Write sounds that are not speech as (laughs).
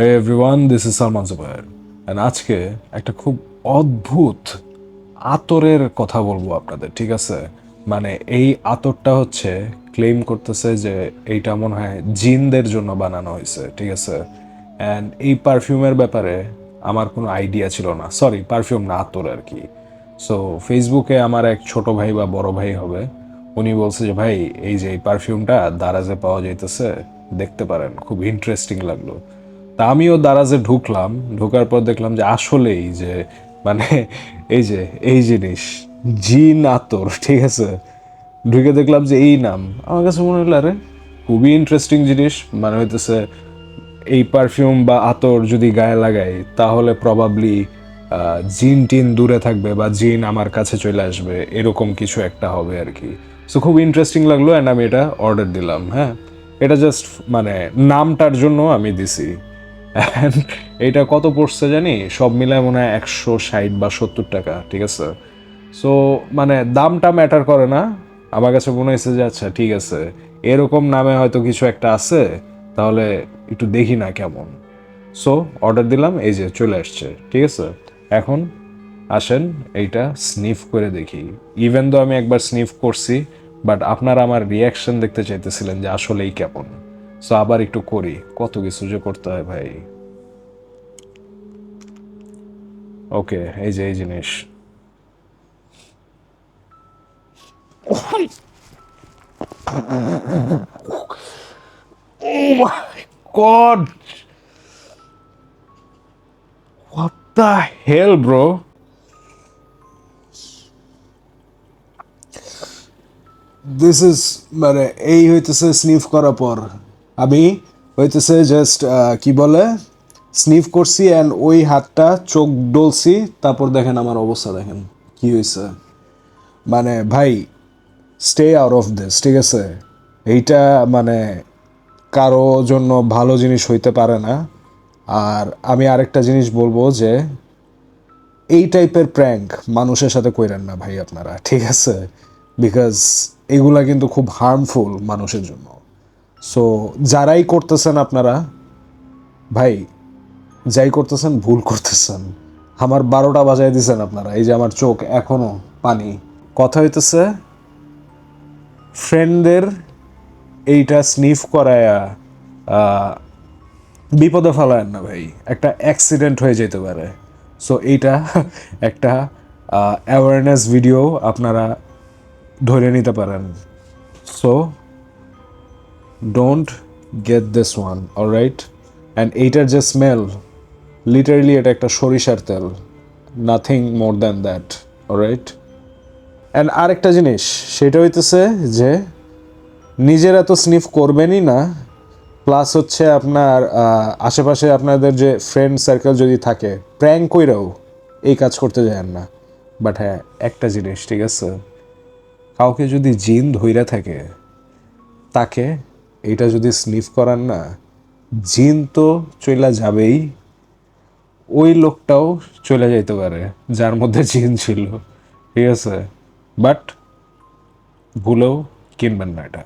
Hey everyone this is Salman Zubair and আজকে একটা খুব অদ্ভুত আতরের কথা বলব আপনাদের, ঠিক আছে? মানে এই আতরটা হচ্ছে ক্লেম করতেছে যে এইটা মনে হয় জিনদের জন্য বানানো হয়েছে, ঠিক আছে? অ্যান্ড এই পারফিউমের ব্যাপারে আমার কোনো আইডিয়া ছিল না। সরি পারফিউম না, আতর আর কি। সো ফেসবুকে আমার এক ছোট ভাই বা বড় ভাই হবে, উনি বলছে যে, ভাই, এই যে এই পারফিউমটা দারাজে পাওয়া যাইতেছে, দেখতে পারেন, খুব ইন্টারেস্টিং লাগল। তা আমিও দারাজে ঢুকলাম। ঢোকার পর দেখলাম যে আসলেই যে মানে এই যে, এই জিনিস, জিন আতর, ঠিক আছে? ঢুকে দেখলাম যে এই নাম। আমার কাছে মনে হলো, আরে, খুবই ইন্টারেস্টিং জিনিস। মানে হইতেছে, এই পারফিউম বা আতর যদি গায়ে লাগাই, তাহলে প্রবাবলি জিন টিন দূরে থাকবে বা জিন আমার কাছে চলে আসবে। এরকম কিছু একটা হবে আর কি। সো খুব ইন্টারেস্টিং লাগল অ্যান্ড আমি এটা অর্ডার দিলাম হ্যাঁ? এটা জাস্ট মানে নামটার জন্য আমি দিছি। এটা কত পড়ছে জানি? সব মিলায় মনে হয় একশো ষাট বা সত্তর টাকা, ঠিক আছে? সো মানে দামটা ম্যাটার করে না। আমার কাছে মনে হয়েছে যে আচ্ছা ঠিক আছে। এরকম নামে হয়তো কিছু একটা আছে, তাহলে একটু দেখি না কেমন। সো অর্ডার দিলাম, এই যে চলে আসছে, ঠিক আছে? এখন আসেন, এইটা স্নিফ করে দেখি। ইভেন তো আমি একবার স্নিফ করছি বাট আপনারা আমার রিয়াকশন দেখতে চাইতেছিলেন যে আসলেই কেমন। সো আবার একটু করি কত কিছু যে করতে হয় ভাই ওকে, এই যে, এই জিনিস Oh god! What? This is মানে এই হইতেছে স্নিফ করার পর আমি হইতেছে জাস্ট কি বলে স্নিফ করছি অ্যান্ড ওই হাতটা চোখ ডলছি, তারপর দেখেন আমার অবস্থা দেখেন, কি হয়েছে মানে ভাই স্টে আউট অফ দিস ঠিক আছে? এইটা মানে কারও জন্য ভালো জিনিস হইতে পারে না। আর আমি আরেকটা জিনিস বলব যে, এই টাইপের প্র্যাঙ্ক মানুষের সাথে কইরেন না ভাই আপনারা, ঠিক আছে? বিকজ এগুলা কিন্তু খুব হার্মফুল মানুষের জন্য। সো যারাই করতেছেন আপনারা, ভাই, যাই করতেছেন, ভুল করতেছেন। আমার বারোটা বাজায় দিছেন আপনারা, এই যে আমার চোখ এখনও পানি। কথা হইতেছে ফ্রেন্ডদের এইটা স্নিফ করায়া বিপদে ফেলায়েন না ভাই, একটা অ্যাক্সিডেন্ট হয়ে যেতে পারে। সো এইটা (laughs) একটা অ্যাওয়ারনেস ভিডিও আপনারা ধরে নিতে পারেন। So don't get this one alright and এইটার যে স্মেল লিটারেলি এটা একটা সরিষার তেল nothing more than that alright and আরেকটা জিনিস, সেটা হইতেছে যে, নিজেরা তো স্নিফ করবেনই না প্লাস হচ্ছে আপনার আশেপাশে আপনাদের যে ফ্রেন্ড সার্কেল যদি থাকে প্র্যাঙ্ক কইরাও এই কাজ করতে যায় না। বাট হ্যাঁ একটা জিনিস, ঠিক আছে? কাউকে যদি জিন ধইরা থাকে, তাকে এটা যদি স্নিফ করান না, জিন তো চলে যাবেই। ওই লোকটাও চলে যাইতে পারে, যার মধ্যে জিন ছিল। ঠিক আছে? বাট ভুলেও কিনবেন না এটা।